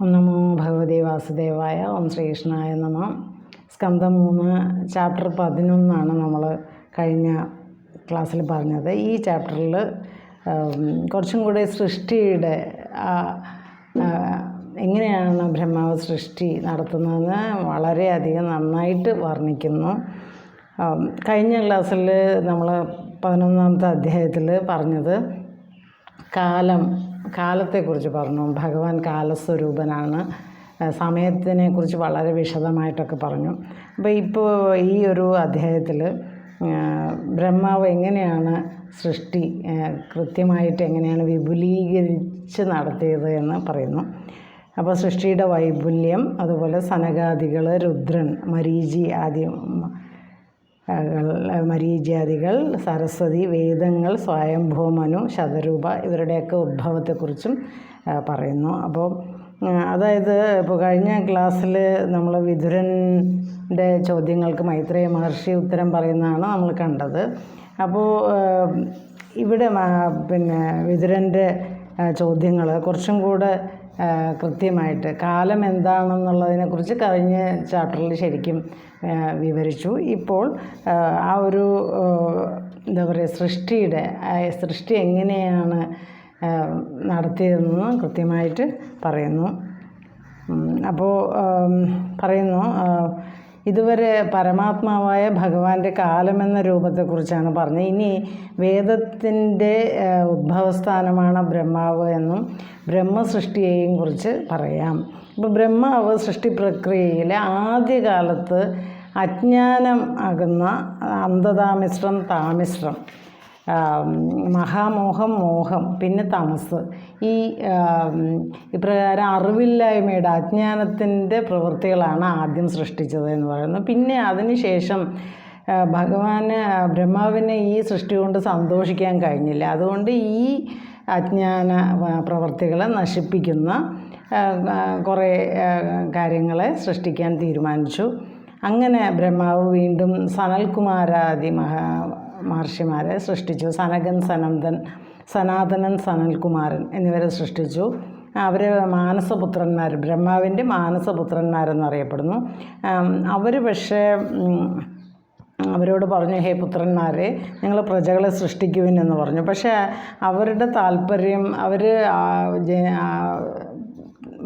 ഓം നമോ ഭഗവതി വാസുദേവായ ഓം ശ്രീകൃഷ്ണായ നമ. സ്കന്ധം മൂന്ന് ചാപ്റ്റർ പതിനൊന്നാണ് നമ്മൾ കഴിഞ്ഞ ക്ലാസ്സിൽ പറഞ്ഞത്. ഈ ചാപ്റ്ററിൽ കുറച്ചും കൂടെ സൃഷ്ടിയുടെ എങ്ങനെയാണ് ബ്രഹ്മാവ് സൃഷ്ടി നടത്തുന്നതെന്ന് വളരെയധികം നന്നായിട്ട് വർണിക്കുന്നു. കഴിഞ്ഞ ക്ലാസ്സിൽ നമ്മൾ പതിനൊന്നാമത്തെ അധ്യായത്തിൽ പറഞ്ഞത് കാലം കാലത്തെക്കുറിച്ച് പറഞ്ഞു. ഭഗവാൻ കാലസ്വരൂപനാണ്. സമയത്തിനെക്കുറിച്ച് വളരെ വിശദമായിട്ടൊക്കെ പറഞ്ഞു. അപ്പോൾ ഇപ്പോൾ ഈ ഒരു അധ്യായത്തിൽ ബ്രഹ്മാവ് എങ്ങനെയാണ് സൃഷ്ടി കൃത്യമായിട്ട് എങ്ങനെയാണ് വിപുലീകരിച്ച് നടത്തിയത് എന്ന് പറയുന്നു. അപ്പോൾ സൃഷ്ടിയുടെ വൈപുല്യം അതുപോലെ സനകാദികൾ രുദ്രൻ മരീചി ആദ്യം മരീചാദികൾ സരസ്വതി വേദങ്ങൾ സ്വയംഭൂ മനു ശതരൂപ ഇവരുടെയൊക്കെ ഉദ്ഭവത്തെക്കുറിച്ചും പറയുന്നു. അപ്പോൾ അതായത് ഇപ്പോൾ കഴിഞ്ഞ ക്ലാസ്സിൽ നമ്മൾ വിതുരന്റെ ചോദ്യങ്ങൾക്ക് മൈത്രേയ മഹർഷി ഉത്തരം പറയുന്നതാണ് നമ്മൾ കണ്ടത്. അപ്പോൾ ഇവിടെ പിന്നെ വിതുരന്റെ ചോദ്യങ്ങൾ കുറച്ചും കൂടെ കൃത്യമായിട്ട് കാലം എന്താണെന്നുള്ളതിനെക്കുറിച്ച് കഴിഞ്ഞ ചാപ്റ്ററിൽ ശരിക്കും വിവരിച്ചു. ഇപ്പോൾ ആ, ഒരു എന്താ പറയുക സൃഷ്ടിയുടെ സൃഷ്ടി എങ്ങനെയാണ് നടത്തിയതെന്ന് കൃത്യമായിട്ട് പറയുന്നു. അപ്പോൾ പറയുന്നു ഇതുവരെ പരമാത്മാവായ ഭഗവാന്റെ കാലമെന്ന രൂപത്തെക്കുറിച്ചാണ് പറഞ്ഞത്. ഇനി വേദത്തിന്റെ ഉദ്ഭവസ്ഥാനമാണ് ബ്രഹ്മാവ് എന്നും ബ്രഹ്മസൃഷ്ടിയെയും കുറിച്ച് പറയാം. ഇപ്പോൾ ബ്രഹ്മാവ് സൃഷ്ടി പ്രക്രിയയിൽ ആദ്യകാലത്ത് അജ്ഞാനം ആകുന്ന അന്ധതാമിശ്രം താമിശ്രം മഹാമോഹം മോഹം പിന്നെ തമസ്. ഈ ഇപ്രകാരം അറിവില്ലായ്മയുടെ അജ്ഞാനത്തിന്റെ പ്രവൃത്തികളാണ് ആദ്യം സൃഷ്ടിച്ചത് എന്ന് പറയുന്നത്. പിന്നെ അതിനുശേഷം ഭഗവാന് ബ്രഹ്മാവിനെ ഈ സൃഷ്ടി കൊണ്ട് സന്തോഷിക്കാൻ കഴിഞ്ഞില്ല. അതുകൊണ്ട് ഈ അജ്ഞാന പ്രവർത്തികളെ നശിപ്പിക്കുന്ന കുറേ കാര്യങ്ങളെ സൃഷ്ടിക്കാൻ തീരുമാനിച്ചു. അങ്ങനെ ബ്രഹ്മാവ് വീണ്ടും സനൽകുമാരാദി മഹാ മഹർഷിമാരെ സൃഷ്ടിച്ചു. സനകൻ സനന്ദൻ സനാതനൻ സനൽകുമാരൻ എന്നിവരെ സൃഷ്ടിച്ചു. അവർ മാനസപുത്രന്മാർ ബ്രഹ്മാവിന്റെ മാനസപുത്രന്മാരെന്നറിയപ്പെടുന്നു. അവർ പക്ഷേ അവരോട് പറഞ്ഞു ഹേ പുത്രന്മാരെ നിങ്ങൾ പ്രജകളെ സൃഷ്ടിക്കുവിൻ എന്ന് പറഞ്ഞു. പക്ഷേ അവരുടെ താല്പര്യം അവർ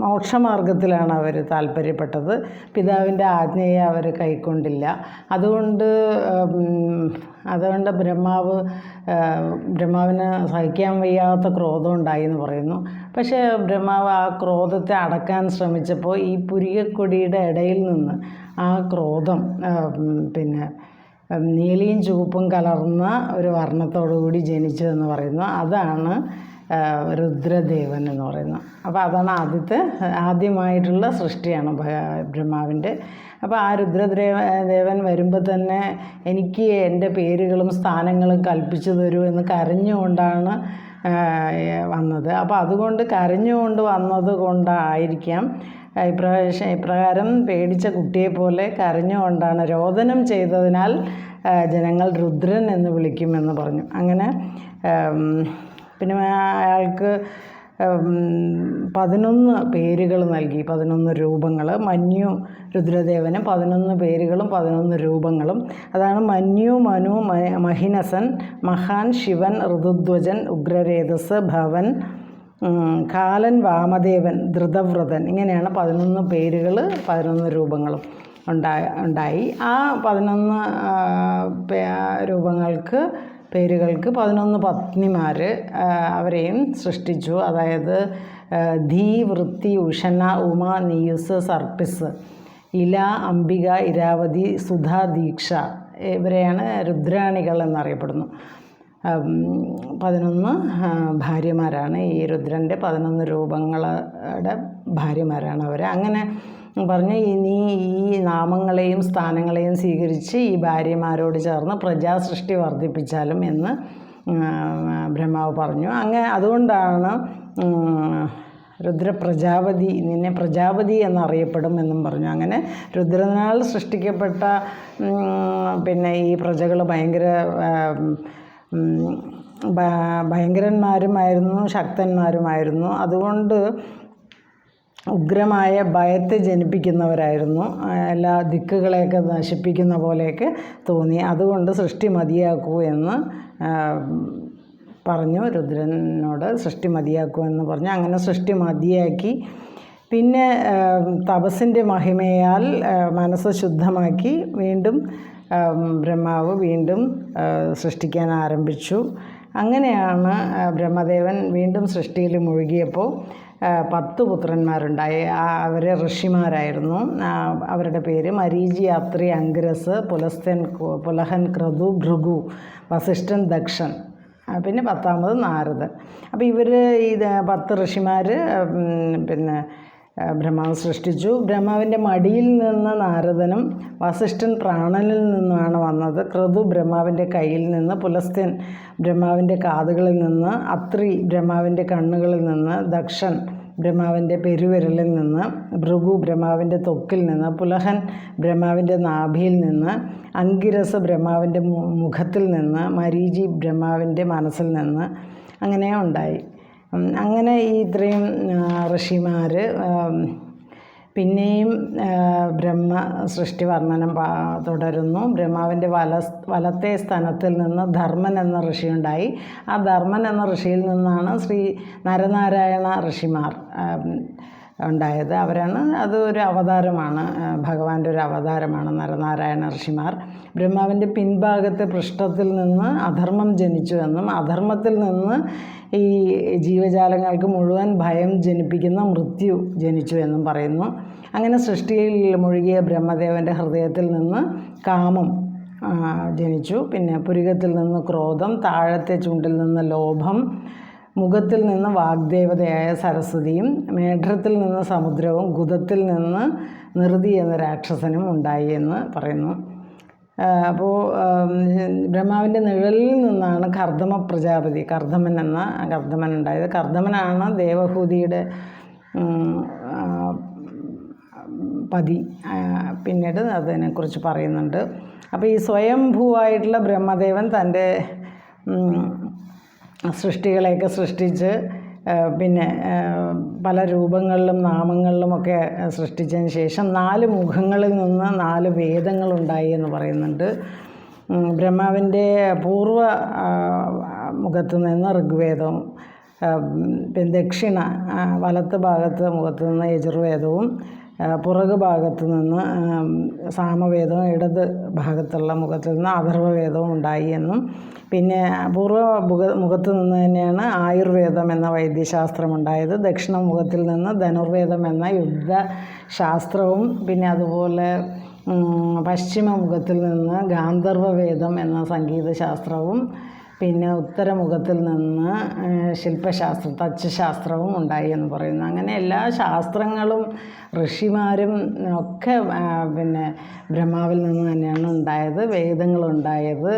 മോക്ഷമാർഗത്തിലാണ് അവർ താല്പര്യപ്പെട്ടത്. പിതാവിന്റെ ആജ്ഞയെ അവർ കൈക്കൊണ്ടില്ല. അതുകൊണ്ട് അതുകൊണ്ട് ബ്രഹ്മാവ് ബ്രഹ്മാവിന് സഹിക്കാൻ വയ്യാത്ത ക്രോധം ഉണ്ടായി എന്ന് പറയുന്നു. പക്ഷേ ബ്രഹ്മാവ് ആ ക്രോധത്തെ അടക്കാൻ ശ്രമിച്ചപ്പോൾ ഈ പുരികക്കൊടിയുടെ ഇടയിൽ നിന്ന് ആ ക്രോധം പിന്നെ നീലയും ചുവപ്പും കലർന്ന ഒരു വർണത്തോടുകൂടി ജനിച്ചു എന്ന് പറയുന്നു. അതാണ് രുദ്രദേവൻ എന്ന് പറയുന്നത് അപ്പോൾ അതാണ് ആദ്യത്തെ ആദ്യമായിട്ടുള്ള സൃഷ്ടിയാണ് ബ്രഹ്മാവിന്റെ. അപ്പോൾ ആ രുദ്രദേവ ദേവൻ വരുമ്പോൾ തന്നെ എനിക്ക് എന്റെ പേരുകളും സ്ഥാനങ്ങളും കൽപ്പിച്ചു തരൂ എന്ന് കരഞ്ഞുകൊണ്ടാണ് വന്നത്. അപ്പോൾ അതുകൊണ്ട് കരഞ്ഞുകൊണ്ട് വന്നത് കൊണ്ടായിരിക്കാം ഇപ്രാവശ്യം ഇപ്രകാരം പേടിച്ച കുട്ടിയെപ്പോലെ കരഞ്ഞുകൊണ്ടാണ് രോദനം ചെയ്തതിനാൽ ജനങ്ങൾ രുദ്രൻ എന്ന് വിളിക്കുമെന്ന് പറഞ്ഞു. അങ്ങനെ പിന്നെ അയാൾക്ക് പതിനൊന്ന് പേരുകൾ നൽകി. പതിനൊന്ന് രൂപങ്ങൾ. മഞ്ഞു രുദ്രദേവന് പതിനൊന്ന് പേരുകളും പതിനൊന്ന് രൂപങ്ങളും. അതാണ് മഞ്ഞു മനു മഹിനസൻ മഹാൻ ശിവൻ ഋതുധ്വജൻ ഉഗ്രരേതസ് ഭവൻ കാലൻ വാമദേവൻ ധൃതവ്രതൻ ഇങ്ങനെയാണ് പതിനൊന്ന് പേരുകൾ പതിനൊന്ന് രൂപങ്ങളും ഉണ്ടായി ഉണ്ടായി. ആ പതിനൊന്ന് രൂപങ്ങൾക്ക് പേരുകൾക്ക് പതിനൊന്ന് പത്നിമാർ അവരെയും സൃഷ്ടിച്ചു. അതായത് ധീ വൃത്തി ഉഷന ഉമ നിയുസ് സർപ്പിസ് ഇല അംബിക ഇരാവതി സുധാ ദീക്ഷ ഇവരെയാണ് രുദ്രാണികൾ എന്നറിയപ്പെടുന്നു. പതിനൊന്ന് ഭാര്യമാരാണ്. ഈ രുദ്രന്റെ പതിനൊന്ന് രൂപങ്ങളുടെ ഭാര്യമാരാണ് അവർ അങ്ങനെ പറഞ്ഞ് ഇനി ഈ നാമങ്ങളെയും സ്ഥാനങ്ങളെയും സ്വീകരിച്ച് ഈ ഭാര്യമാരോട് ചേർന്ന് പ്രജാസൃഷ്ടി വർദ്ധിപ്പിച്ചാലും എന്ന് ബ്രഹ്മാവ് പറഞ്ഞു. അങ്ങനെ അതുകൊണ്ടാണ് രുദ്രപ്രജാപതി രുദ്ര പ്രജാപതി നിന്നെ പ്രജാപതി എന്നറിയപ്പെടും എന്നും പറഞ്ഞു. അങ്ങനെ രുദ്രനാൾ സൃഷ്ടിക്കപ്പെട്ട പിന്നെ ഈ പ്രജകൾ ഭയങ്കര ഭയങ്കരന്മാരുമായിരുന്നു ശക്തന്മാരുമായിരുന്നു. അതുകൊണ്ട് ഉഗ്രമായ ഭയത്തെ ജനിപ്പിക്കുന്നവരായിരുന്നു. എല്ലാ ദിക്കുകളെയൊക്കെ നശിപ്പിക്കുന്ന പോലെയൊക്കെ തോന്നി. അതുകൊണ്ട് സൃഷ്ടി മതിയാക്കൂ എന്ന് പറഞ്ഞു രുദ്രനോട് സൃഷ്ടി മതിയാക്കൂ എന്ന് പറഞ്ഞു. അങ്ങനെ സൃഷ്ടി മതിയാക്കി. പിന്നെ തപസ്സിന്റെ മഹിമയാൽ മനസ്സ് ശുദ്ധമാക്കി വീണ്ടും ബ്രഹ്മാവ് വീണ്ടും സൃഷ്ടിക്കാൻ ആരംഭിച്ചു. അങ്ങനെയാണ് ബ്രഹ്മദേവൻ വീണ്ടും സൃഷ്ടിയിൽ മുഴുകിയപ്പോൾ പത്ത് പുത്രന്മാരുണ്ടായി. അവർ ഋഷിമാരായിരുന്നു. അവരുടെ പേര് മരീചി അത്രി അങ്കിരസ് പുലസ്തൻ പുലഹൻ ക്രതു ഭൃഗു വസിഷ്ഠൻ ദക്ഷൻ പിന്നെ പത്താമത് നാരദൻ. അപ്പോൾ ഇവർ ഈ പത്ത് ഋഷിമാർ പിന്നെ ബ്രഹ്മാവ് സൃഷ്ടിച്ചു. ബ്രഹ്മാവിന്റെ മടിയിൽ നിന്ന് നാരദനും വസിഷ്ഠൻ പ്രാണനിൽ നിന്നുമാണ് വന്നത്. ക്രതു ബ്രഹ്മാവിന്റെ കയ്യിൽ നിന്ന് പുലസ്ത്യൻ ബ്രഹ്മാവിന്റെ കാതുകളിൽ നിന്ന് അത്രി ബ്രഹ്മാവിന്റെ കണ്ണുകളിൽ നിന്ന് ദക്ഷൻ ബ്രഹ്മാവിന്റെ പെരുവിരലിൽ നിന്ന് ഭൃഗു ബ്രഹ്മാവിന്റെ തൊക്കിൽ നിന്ന് പുലഹൻ ബ്രഹ്മാവിന്റെ നാഭിയിൽ നിന്ന് അങ്കിരസ് ബ്രഹ്മാവിന്റെ മുഖത്തിൽ നിന്ന് മരീചി ബ്രഹ്മാവിന്റെ മനസ്സിൽ നിന്ന് അങ്ങനെ ഉണ്ടായി അങ്ങനെ ഈ ഇത്രയും ഋഷിമാർ പിന്നെയും ബ്രഹ്മ സൃഷ്ടി വർണനം തുടരുന്നു. ബ്രഹ്മാവിന്റെ വല വലത്തെ സ്ഥാനത്തിൽ നിന്ന് ധർമ്മൻ എന്ന ഋഷിയുണ്ടായി. ആ ധർമ്മൻ എന്ന ഋഷിയിൽ നിന്നാണ് ശ്രീ നരനാരായണ ഋഷിമാർ ഉണ്ടായത്. അവരാണ് അത് ഒരു അവതാരമാണ്. ഭഗവാന്റെ ഒരു അവതാരമാണ് നരനാരായണ ഋഷിമാർ. ബ്രഹ്മാവിന്റെ പിൻഭാഗത്തെ പൃഷ്ഠത്തിൽ നിന്ന് അധർമ്മം ജനിച്ചു എന്നും അധർമ്മത്തിൽ നിന്ന് ഈ ജീവജാലങ്ങൾക്ക് മുഴുവൻ ഭയം ജനിപ്പിക്കുന്ന മൃത്യു ജനിച്ചു എന്നും പറയുന്നു. അങ്ങനെ സൃഷ്ടിയിൽ മുഴുകിയ ബ്രഹ്മദേവന്റെ ഹൃദയത്തിൽ നിന്ന് കാമം ജനിച്ചു. പിന്നെ പുരികത്തിൽ നിന്ന് ക്രോധം താഴത്തെ ചുണ്ടിൽ നിന്ന് ലോഭം മുഖത്തിൽ നിന്ന് വാഗ്ദേവതയായ സരസ്വതിയും മേഘത്തിൽ നിന്ന് സമുദ്രവും ഗുദത്തിൽ നിന്ന് നിർതി എന്ന രാക്ഷസനും ഉണ്ടായി എന്ന് പറയുന്നു. അപ്പോൾ ബ്രഹ്മാവിന്റെ നിഴലിൽ നിന്നാണ് കർദമ പ്രജാപതി കർദമൻ എന്ന കർദമൻ ഉണ്ടായത്. കർദമനാണ് ദേവഹൂതിയുടെ പതി. പിന്നീട് അതിനെക്കുറിച്ച് പറയുന്നുണ്ട്. അപ്പോൾ ഈ സ്വയംഭൂവായിട്ടുള്ള ബ്രഹ്മദേവൻ തന്റെ സൃഷ്ടികളെയൊക്കെ സൃഷ്ടിച്ച് പിന്നെ പല രൂപങ്ങളിലും നാമങ്ങളിലുമൊക്കെ സൃഷ്ടിച്ചതിന് ശേഷം നാല് മുഖങ്ങളിൽ നിന്ന് നാല് വേദങ്ങളുണ്ടായി എന്ന് പറയുന്നുണ്ട്. ബ്രഹ്മാവിന്റെ പൂർവ മുഖത്ത് നിന്ന് ഋഗ്വേദവും പിന്നെ ദക്ഷിണ വലത്ത് ഭാഗത്ത് മുഖത്ത് നിന്ന് യജുർവേദവും പുറകു ഭാഗത്തു നിന്ന് സാമവേദവും ഇടത് ഭാഗത്തുള്ള മുഖത്ത് നിന്ന് അഥർവവേദവും ഉണ്ടായി എന്നും. പിന്നെ പൂർവ മുഖ മുഖത്ത് നിന്ന് തന്നെയാണ് ആയുർവേദം എന്ന വൈദ്യശാസ്ത്രം ഉണ്ടായത്. ദക്ഷിണ മുഖത്തിൽ നിന്ന് ധനുർവേദം എന്ന യുദ്ധ ശാസ്ത്രവും പിന്നെ അതുപോലെ പശ്ചിമ മുഖത്തിൽ നിന്ന് ഗാന്ധർവവേദം എന്ന സംഗീതശാസ്ത്രവും പിന്നെ ഉത്തരമുഖത്തിൽ നിന്ന് ശില്പശാസ്ത്ര തച്ചുശാസ്ത്രവും ഉണ്ടായി എന്ന് പറയുന്നു. അങ്ങനെ എല്ലാ ശാസ്ത്രങ്ങളും ഋഷിമാരും ഒക്കെ പിന്നെ ബ്രഹ്മാവിൽ നിന്ന് തന്നെയാണ് ഉണ്ടായത് വേദങ്ങളുണ്ടായത്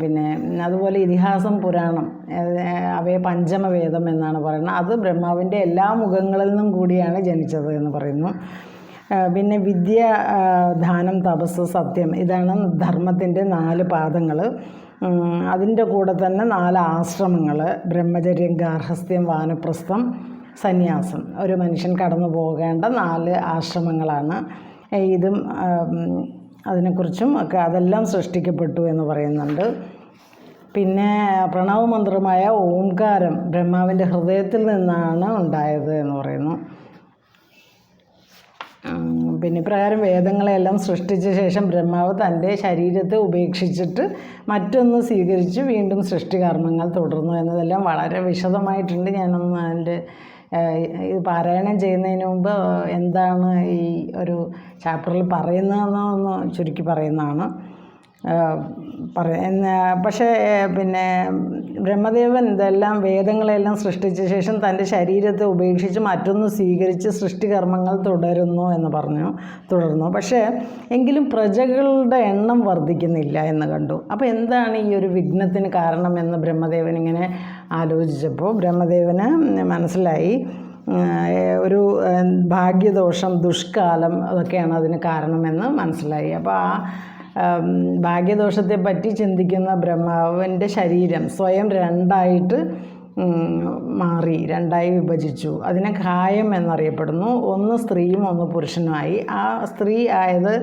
പിന്നെ അതുപോലെ ഇതിഹാസം പുരാണം അവയെ പഞ്ചമവേദം എന്നാണ് പറയുന്നത്. അത് ബ്രഹ്മാവിന്റെ എല്ലാ മുഖങ്ങളിൽ നിന്നും കൂടിയാണ് ജനിച്ചത് എന്ന് പറയുന്നു. പിന്നെ വിദ്യ ദാനം തപസ് സത്യം ഇതാണ് ധർമ്മത്തിന്റെ നാല് പാദങ്ങൾ അതിന്റെ കൂടെ തന്നെ നാല് ആശ്രമങ്ങൾ ബ്രഹ്മചര്യം ഗാർഹസ്ഥ്യം വാനപ്രസ്ഥം സന്യാസം. ഒരു മനുഷ്യൻ കടന്നു പോകേണ്ട നാല് ആശ്രമങ്ങളാണ്. ഇതും അതിനെക്കുറിച്ചും ഒക്കെ അതെല്ലാം സൃഷ്ടിക്കപ്പെട്ടു എന്ന് പറയുന്നുണ്ട്. പിന്നെ പ്രണവമന്ത്രമായ ഓംകാരം ബ്രഹ്മാവിന്റെ ഹൃദയത്തിൽ നിന്നാണ് ഉണ്ടായത് എന്ന് പറയുന്നു. പിന്നെ ഇപ്രകാരം വേദങ്ങളെല്ലാം സൃഷ്ടിച്ച ശേഷം ബ്രഹ്മാവ് തന്റെ ശരീരത്തെ ഉപേക്ഷിച്ചിട്ട് മറ്റൊന്ന് സ്വീകരിച്ച് വീണ്ടും സൃഷ്ടികർമ്മങ്ങൾ തുടർന്നു എന്നതെല്ലാം വളരെ വിശദമായിട്ടുണ്ട്. ഞാനൊന്ന് അതിന്റെ ഇത് പാരായണം ചെയ്യുന്നതിന് മുമ്പ് എന്താണ് ഈ ഒരു ചാപ്റ്ററിൽ പറയുന്നതെന്ന് ഒന്ന് ചുരുക്കി പറയുന്നതാണ്. പറയുന്ന പക്ഷേ പിന്നെ ബ്രഹ്മദേവൻ ഇതെല്ലാം വേദങ്ങളെല്ലാം സൃഷ്ടിച്ച ശേഷം തന്റെ ശരീരത്തെ ഉപേക്ഷിച്ച് മറ്റൊന്ന് സ്വീകരിച്ച് സൃഷ്ടികർമ്മങ്ങൾ തുടരുന്നു എന്ന് പറഞ്ഞു തുടർന്നു. പക്ഷേ എങ്കിലും പ്രജകളുടെ എണ്ണം വർദ്ധിക്കുന്നില്ല എന്ന് കണ്ടു. അപ്പോൾ എന്താണ് ഈ ഒരു വിഘ്നത്തിന് കാരണമെന്ന് ബ്രഹ്മദേവൻ ഇങ്ങനെ ആലോചിച്ചപ്പോൾ ബ്രഹ്മദേവന് മനസ്സിലായി ഒരു ഭാഗ്യദോഷം ദുഷ്കാലം അതൊക്കെയാണ് അതിന് കാരണമെന്ന് മനസ്സിലായി. അപ്പോൾ ആ ഭാഗ്യദോഷത്തെ പറ്റി ചിന്തിക്കുന്ന ബ്രഹ്മാവിന്റെ ശരീരം സ്വയം രണ്ടായിട്ട് മാറി രണ്ടായി വിഭജിച്ചു. അതിനെ ഖായം എന്നറിയപ്പെടുന്നു. ഒന്ന് സ്ത്രീയും ഒന്ന് പുരുഷനുമായി. ആ സ്ത്രീ ആയത്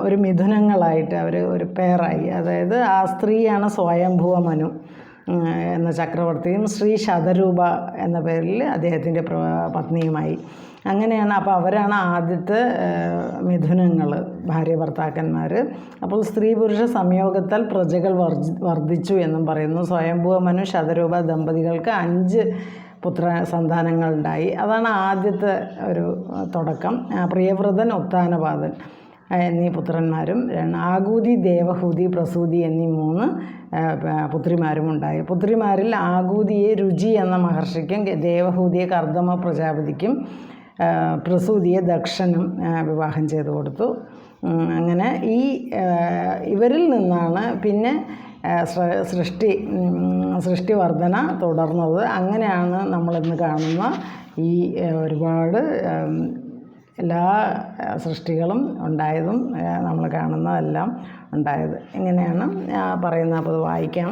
ഒരു മിഥുനങ്ങളായിട്ട് അവർ ഒരു പേറായി അതായത് ആ സ്ത്രീയാണ് സ്വയംഭുവ മനു എന്ന ചക്രവർത്തിയും ശ്രീ ശതരൂപ എന്ന പേരിൽ അദ്ദേഹത്തിന്റെ പത്നിയുമായി. അങ്ങനെയാണ് അപ്പോൾ അവരാണ് ആദ്യത്തെ മിഥുനങ്ങൾ ഭാര്യ ഭർത്താക്കന്മാർ അപ്പോൾ സ്ത്രീ പുരുഷ സംയോഗത്താൽ പ്രജകൾ വർജി വർദ്ധിച്ചു എന്നും പറയുന്നു. സ്വയംഭൂവ മനു ശതരൂപ ദമ്പതികൾക്ക് അഞ്ച് പുത്ര സന്താനങ്ങളുണ്ടായി. അതാണ് ആദ്യത്തെ ഒരു തുടക്കം. പ്രിയവ്രതൻ ഉത്താനപാതൻ എന്നീ പുത്രന്മാരും ആകൂതി ദേവഹൂതി പ്രസൂതി എന്നീ മൂന്ന് പുത്രിമാരും ഉണ്ടായി. പുത്രിമാരിൽ ആകൂതിയെ രുചി എന്ന മഹർഷിക്കും ദേവഹൂതിയെ കർദമ പ്രജാപതിക്കും പ്രസൂതിയെ ദക്ഷനും വിവാഹം ചെയ്തു കൊടുത്തു. അങ്ങനെ ഈ ഇവരിൽ നിന്നാണ് പിന്നെ സൃഷ്ടി സൃഷ്ടിവർധന തുടർന്നത്. അങ്ങനെയാണ് നമ്മളിന്ന് കാണുന്ന ഈ ഒരുപാട് എല്ലാ സൃഷ്ടികളും ഉണ്ടായതും നമ്മൾ കാണുന്നതെല്ലാം ഉണ്ടായത്. ഇങ്ങനെയാണ് പറയുന്നത്. അപ്പോൾ അത് വായിക്കാം.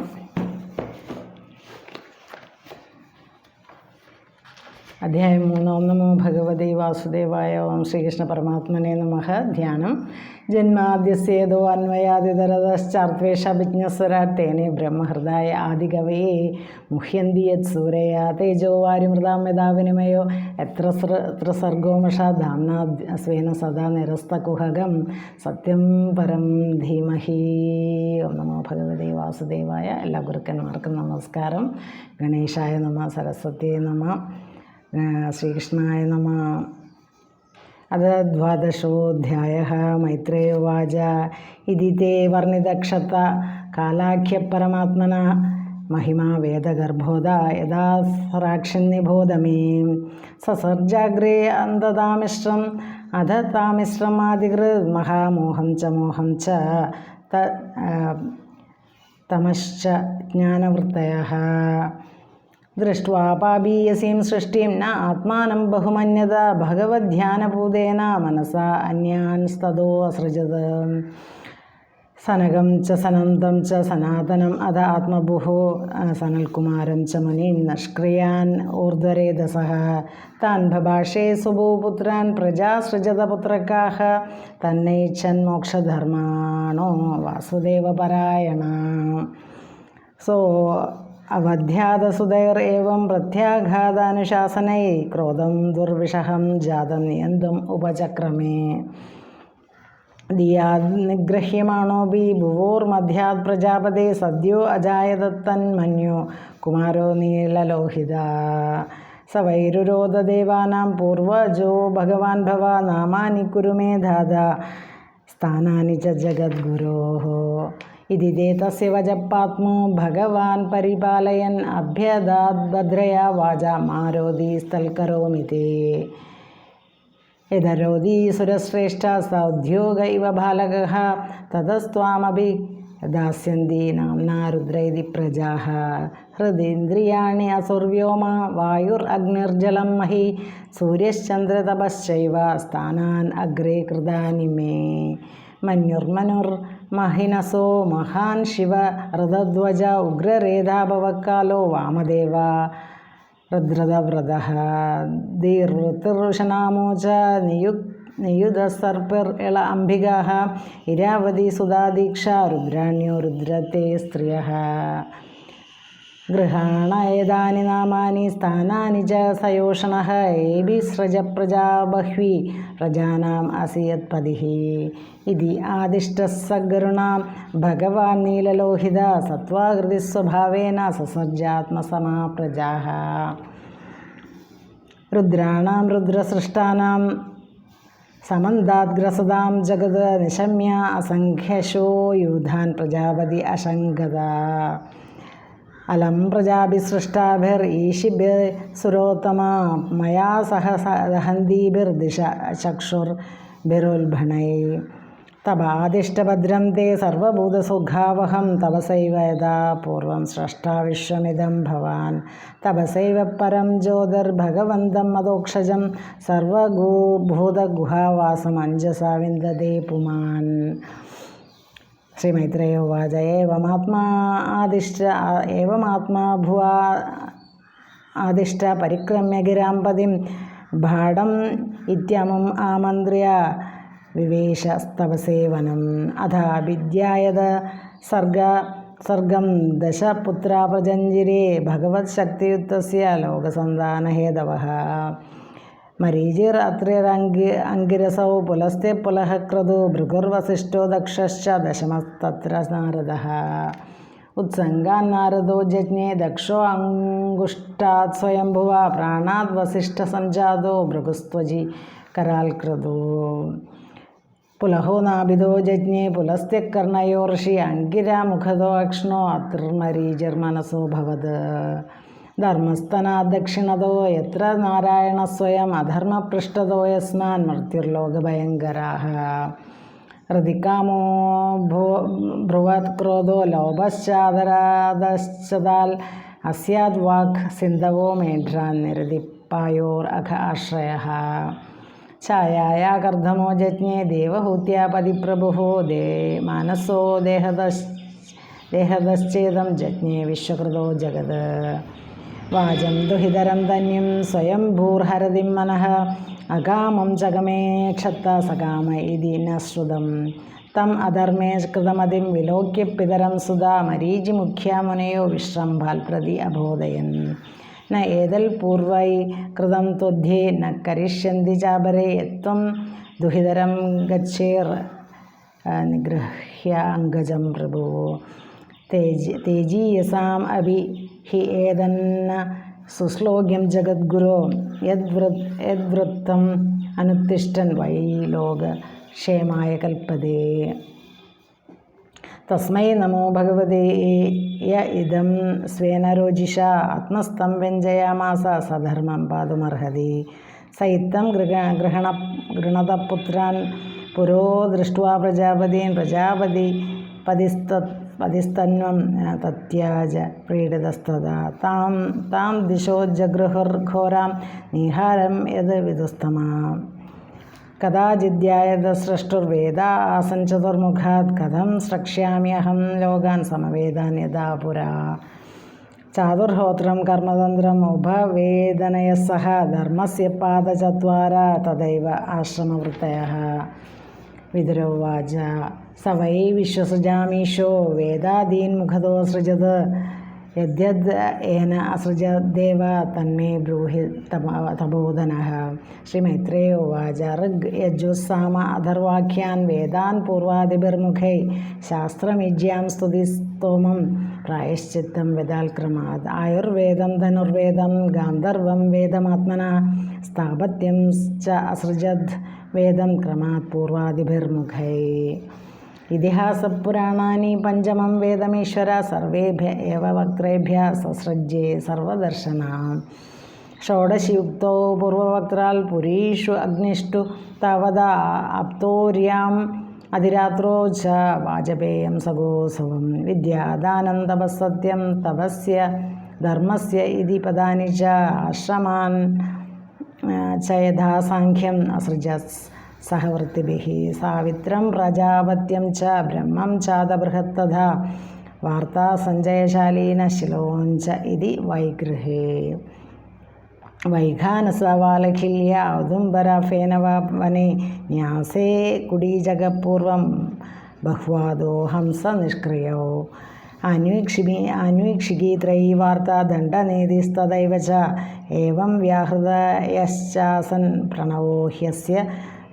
അധ്യായം മൂന്ന് ഓം നമോ ഭഗവതി വാസുദേവായ ഓം ശ്രീകൃഷ്ണ പരമാത്മനെ നമഃ. ധ്യാനം. ജന്മാദ്യസ്യേതോ അന്വയാതിതരതശ്ചാർദ്വേഷാഭിജ്ഞസ്വരാ തേനെ ബ്രഹ്മഹൃദായ ആദികവയെ മുഹ്യന്തി യത് സൂരയ തേജോ വാരിമൃതാം യഥാവിനിമയോ. എത്ര എത്ര സർഗോമഷ ധാംനാ സ്വേന സദാ നിരസ്തകുഹകം. സത്യം പരം ധീമഹി. ഓം നമോ ഭഗവതി വാസുദേവായ എല്ലാ ഗുരുക്കന്മാർക്കും നമസ്കാരം. ഗണേശായ നമ സരസ്വതി നമ. श्रीकृष्णाय अद द्वादशोध्याय मैत्रेय उवाच इति ते वर्णितक्षतकालाख्यपरमात्मना महिमा वेदगर्भोद यदा सराक्षिन्निबोधमे ससर्जाग्रे अन्धतामिश्रम् अधतामिश्रमाधिकृत् महामोहं च मोहं च तमश्च ज्ञानवृत्तयः ദൃഷ്ട്വാ പാപീയസീം സൃഷ്ടിം ന ആത്മാനം ബഹുമന്യത ഭഗവത്ധ്യാനഭൂതേന മനസ അന്യാൻ സ്തോ അസൃജത് സനകം ച സനന്തം ച സനാതനം അത ആത്മബുഹോ സനൽകുമാരം ച മുനീൻ നഷ്ക്രിയാൻ ഊർധ്വരേതസഹ താൻ ഭഭാഷേ സുഭൂപുത്രാൻ പ്രജാസൃജതപുത്രക്കാഹ തന്നൈച്ഛൻ മോക്ഷധർമാണോ വാസുദേവപരായണ സോ അവധ്യാതസുതൈർ ഏവം പ്രത്യാഘാതാനുശാസനൈ ക്രോധം ദുർവിഷഹം ജാതം നിയന്തും ഉപചക്രമേ ദിയാനിഗ്രഹ്യമാണോപി ഭുവോർമധ്യാത് പ്രജാപതി സദ്യോ അജായതത്തന്മന്യോ കുമാരോ നീലലോഹിത സ വൈരുരോധദേവാനാം പൂർവജോ ഭഗവാൻ ഭവ നാമാനി കുരുമേ ധാത സ്ഥാനാനി ച ജഗദ്ഗുരോ इति ഇതി ദേതസ്യവജപ്പാത്മോ ഭഗവാൻ പരിപാലയൻ അഭ്യദാത് ഭദ്രയാ വാചാം ആരോധി സ്ഥൽക്കരോമിതി. യഥരോധി സുരശ്രേഷ്ഠ സൗദ്യോഗ ഇവ ബാലക തതസ്വാമഭി ദാസ്യന്തി നാംനാ രുദ്രൈതി പ്രജാ. ഹൃദേന്ദ്രിയാണി അസുർവ്യോമ വായുർ അഗ്നിർജലം മഹി സൂര്യശ്ചന്ദ്രതപശ്ചൈവ സ്ഥാനാൻ അഗ്രേ കൃതാനി മേ. മന്യുർമനുർ महिनसो महान् शिव, रथध्वज, उग्ररेधाभवकालो, वामदेव, रद्रदव्रतः दीर्ऋतिर्षनामो च नियुक्, नियुधसर्पिर् अम्बिकाः, इरावती सुधादीक्षा रुद्राण्यो रुद्रते स्त्रियः। गृहा नामा स्थानानि च सयोषणः स्रज प्रजा बह्वी प्रजानाम् आदिष्ट सगरुण आदिष्टः स गरुणां भगवान् नीललोहितः सत्त्वाकृतिस्वभावेन ससज्जात्मसमा जगद निशम्य असंख्यशो यूधान् प्रजापति असंगता അലം പ്രജാഭിസൃഷ്ടാഭിർ ഈശിഭ്യ സുരോത്തമ. മയാ സഹ ദഹന്തീഭിർദിശ ചക്ഷുർഭിരുൽഭണൈ തപാദിഷ്ടഭദ്രം തേ സർവഭൂതസുഖാവഹം തപസൈവ യഥാ പൂർവം സ്രഷ്ടാ വിശ്വമിതം ഭവാൻ. തപസൈവ പരം ജ്യോതിർഭഗവന്തം മതോക്ഷജം സർവഭൂതഗുഹാവാസം അഞ്ജസാ വിന്ദതേ പുമാൻ. ശ്രീമൈത്രേയോ ഉവാച. ഏവമാത്മാ ആദിഷ്ട ഏവമാത്മാ ഭുവാ ആദിഷ്ട പരിക്രമ്യ ഗിരാമ്പതിം ഭാടം ഇത്യമും ആമന്ത്രിയ വിവേശസ്തവസേവനം. അഥ വിദ്യായത സർഗ സർഗം ദശ പുത്രാപ്രജഞ്ചിരേ ഭഗവത് ശക്തിയുക്തസ്യ ലോകസന്താനഹേതവः. मरीचि रात्रिरङ्गि अङ्गिरसौ पुलस्ते पुलहक्रतु भृगुर्वशिष्ठो दक्षश्च दशमस्तत्र उत्साह नारदो जज्ञे दक्षो अङ्गुष्ठात् स्वयंभुवा प्राणाद् वसिष्ठसञ्जातो भृगुस्त्वजि कराल्क्रदो पुलहो नाभिदो जज्ञे पुलस्ते कर्णयो ऋषि अंगिरा मुखदो अक्ष्णो अतिर्मरीचिर्मनसो भवद അത്രിർമരീചിർമനസോ ഭവത് ധർമ്മസ്ഥനാദക്ഷിണതോ എത്ര നാരായണ സ്വയം അധർമ്മപൃഷ്ഠതോ യസ്മാൻ മൃത്യുർലോകഭയങ്കരാः ഹൃദിക്കാമോ ഭോ ഭ്രുവത് ക്രോധോ ലോഭശ്ചാദരാദശ്ചതാൽ അസ്യാദ് വാക് സിന്ധവോ മേഢ്രാൻ നിരതിപ്പായോർ അഘ ആശ്രയ ഛായായാ കർദ്ധമോ ജജ്ഞേ ദേവഹൂത്യാപതിപ്രഭുഃ ദേ മാനസോ ദേഹദശ് ദേഹദശ്ചേദം ജജ്ഞേ വിശ്വകൃതോ ജഗത് वाजन्तुहितरं धन्यं स्वयं भूर्हरदिं मनः। अकामं जगमे क्षत्ता सकाम इति न श्रुतं। तम् अधर्मे कृतमतिं विलोक्य पितरं सुधा मरीचिमुख्यामुनयो विश्रम्भाल् प्रति अबोधयन्। न एतल् पूर्वै कृतं त्वध्ये न करिष्यन्ति चापरे यत्त्वं दुहितरं गच्छेर् निगृह्य अङ्गजं प्रभुः। तेज, तेजीयसाम् अपि ഹി ഏതന്ന സുശ്ലോക്യം ജഗദ്ഗുരോ യദ്വൃത് യദ്വൃത്തം അനുത്തിഷ്ഠൻ വൈ ലോക ക്ഷേമായ കൽപ്പതേ. തസ്മൈ നമോ ഭഗവതേ. യ ഇതം സ്വേന രോജിഷ ആത്മസ്ഥം വ്യഞ്ജയാമാസ സധർമ്മം പാതുമർഹതി. സൈത്തം ഗൃഹ ഗൃഹണ ഗൃണതപുത്രാൻ പുരോ ദൃഷ്ട്വാ പ്രജാപതീൻ പ്രജാപതി പതിസ്ത പതിസ്തന്വം തത്യാജ പ്രീഡിതസ്തത താം താം ദിശോ ജഗൃഹുർഘോരാം നിഹാരം യത് വിദുസ്തമാ. കഥാചിദ്യായത സൃഷ്ടുർവേദ ആസൻ ചതുർമുഖാത് കഥം സ്രക്ഷ്യാമ്യഹം ലോകാൻ സമവേദാൻ യഥാ പുരാ. ചാതുർഹോത്രം കർമ്മതന്ത്രം ഉപവേദനയ സഹ ധർമ്മസ്യ പാദചത്വാര തദൈവ ആശ്രമവൃത്തയ വിതുരവാച സ വൈ വിശ്വസൃജാമീശോ വേദാദീൻ മുഖതോ സൃജത്. यद्यद् येन असृजदेव तन्मे ब्रूहि तम तपोधनः श्रीमैत्रेय उवाच। ऋग् यजुस्साम अधर्वाख्यान् वेदान् पूर्वादिभिर्मुखै शास्त्रमिज्यां स्तुतिस्तोमं। प्रायश्चित्तं वेदाल्क्रमात्। आयुर्वेदं धनुर्वेदं गान्धर्वं वेदमात्मना स्थापत्यं च असृजद् वेदं क्रमात् पूर्वादिभिर्मुखै। ഇതിഹാസപുരാണാനി പഞ്ചമം വേദമീശ്വര സർവേഭ്യ ഏവ സസൃജ്യേ സർവദർശന. ഷോഡശയുക്തോ പൂർവവക്രാൽ പുരീഷു അഗ്നിഷ്ടു തവത അപ്തോര്യാം അതിരാത്രോ ച വാജപേയം സഗോസവം. വിദ്യാദാനം തപസ്സത്യം തപസ്യ ധർമ്മസ്യ ഇതി പദാനി ച ആശ്രമാൻ ച അസൃജസ്. സഹവൃത്തിഭിः സാവിത്രം പ്രജാപത്യം ച ബ്രഹ്മം ചാതബൃഹത്തഥാ വാർത്താ സഞ്ജയശാലീന ശിലോഞ്ച ഇതി വൈഗൃഹേ. വൈഖാനസവാലഖില്യ ഔദുംബരഫേനവനെ ന്യാസേ കുടീജകപൂർവം ബഹ്വാദോ ഹംസ നിഷ്ക്രിയോ. അന്വീക്ഷിമി അന്വീക്ഷികീത്രയീ വാർത്ത ദണ്ഡനീതിസ്തദൈവ ച. ഏവം വ്യാഹൃതയശ്ചാസൻ പ്രണവോ ഹ്യസ്യ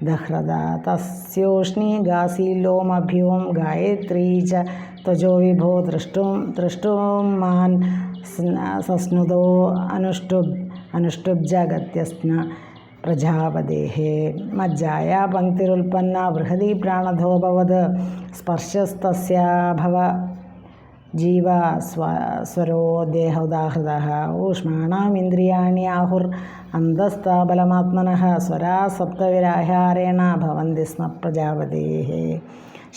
दह्रदा तस्योष्णीगासीलोमभ्यूं गायत्री चजो विभो द्रष्टुं दृष्टुमा सस्नुद अनुष्टु अनुष्टुब् अनुष्टुब्जगत्यस्न प्रजापदेः। मज्जाया पंक्तिरुपन्ना बृहदी प्राणधोभवद स्पर्शस्तव जीवा स्व स्वरो देह उदाहृतः आहुर् अन्तस्ताबलमात्मनः स्वरासप्तविराहारेण भवन्ति स्म प्रजापतेः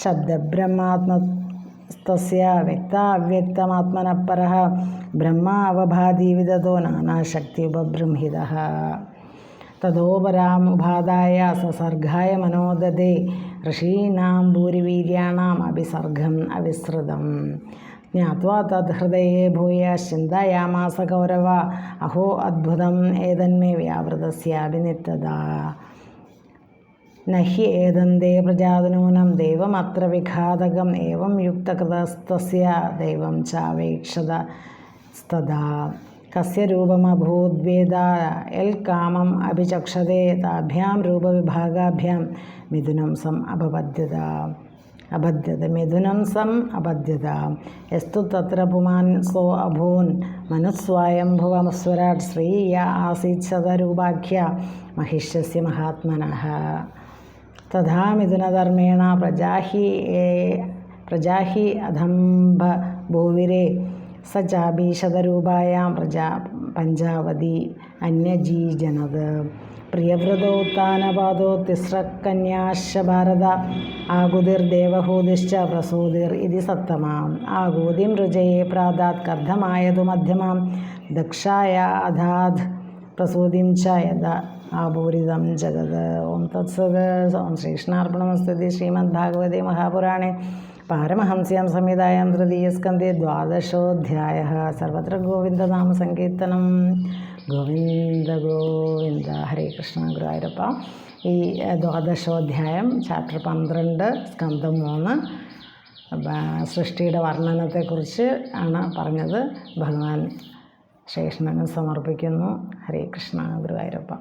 शब्दब्रह्मात्मस्तस्य व्यक्ताव्यक्तमात्मनपरः ब्रह्मा अवभादि विदतो नानाशक्ति तदोपरा मुदा ससर्गाय मनोददे ऋषीणां भूरिवीर्याणाम् अपि सर्गम् अविसृतम् ജ്ഞാത്വാ തദ്ഹൃദയേ ഭൂയ ചിന്തയാമാസ കൗരവ അഹോ അദ്ഭുതം ഏതന്മേ വ്യാവൃതസ്യാഭിനിത്യത നഹി ഏതന്തേ പ്രജാതനൂനം ദൈവമത്ര വിഘാതകം ഏവം യുക്തകൃതസ്തസ്യ ദൈവം ചാവേക്ഷത സ്തദാ കസ്യ രൂപമഭൂദ്വേദ എൽ കാമം അഭിചക്ഷതേ താഭ്യാം രൂപവിഭാഗാഭ്യാം മിഥുനം സം അപപദ്യത अबध्यत मिथुनंसम अबध्यत। यस्तु तत्र पुमान् सो अभून्। मनुस्वायम्भुवमस्वराट् श्रीय आसीत् शतरूपाख्य महिष्यस्य महात्मनः। तथा मिथुनधर्मेण प्रजा प्रजाहि प्रजा अधम्भ भूविरे स चापि प्रजा पञ्चावती अन्यजीजनद। പ്രിയവ്രതോത്ഥാനപാദോ തിസ്രക്കന്യാശ ഭാരത ആകുതിർദേവഹൂതിശ്ച പ്രസൂതിർ ഇതി സത്തമാം ആകൂതിം രുചയെ പ്രാതാത് കർദ്ധമായതു മധ്യമാം ദക്ഷായ അധാത് പ്രസൂതിം ച യഥ ആപൂരിതം ജഗത് ഓം തത്സത് ഓം ശ്രീകൃഷ്ണാർപ്പണമസ്തുതി ശ്രീമദ്ഭാഗവതേ മഹാപുരാണേ പാരമഹംസ്യാം സംഹിതായാം തൃതീയസ്കന്ധേ ദ്വാദശോധ്യായ സർവത്ര ഗോവിന്ദനാമസങ്കീർത്തനം ഗോവിന്ദ ഗോവിന്ദ ഹരേ കൃഷ്ണ ഗുരുവായൂരപ്പ. ഈ ദ്വാദശോധ്യായം ചാപ്റ്റർ പന്ത്രണ്ട് സ്കന്ധം മൂന്ന്. സൃഷ്ടിയുടെ വർണനത്തെക്കുറിച്ച് ആണ് പറഞ്ഞത്. ഭഗവാൻ ശ്രീകൃഷ്ണന് സമർപ്പിക്കുന്നു. ഹരേ കൃഷ്ണ ഗുരുവായൂരപ്പ.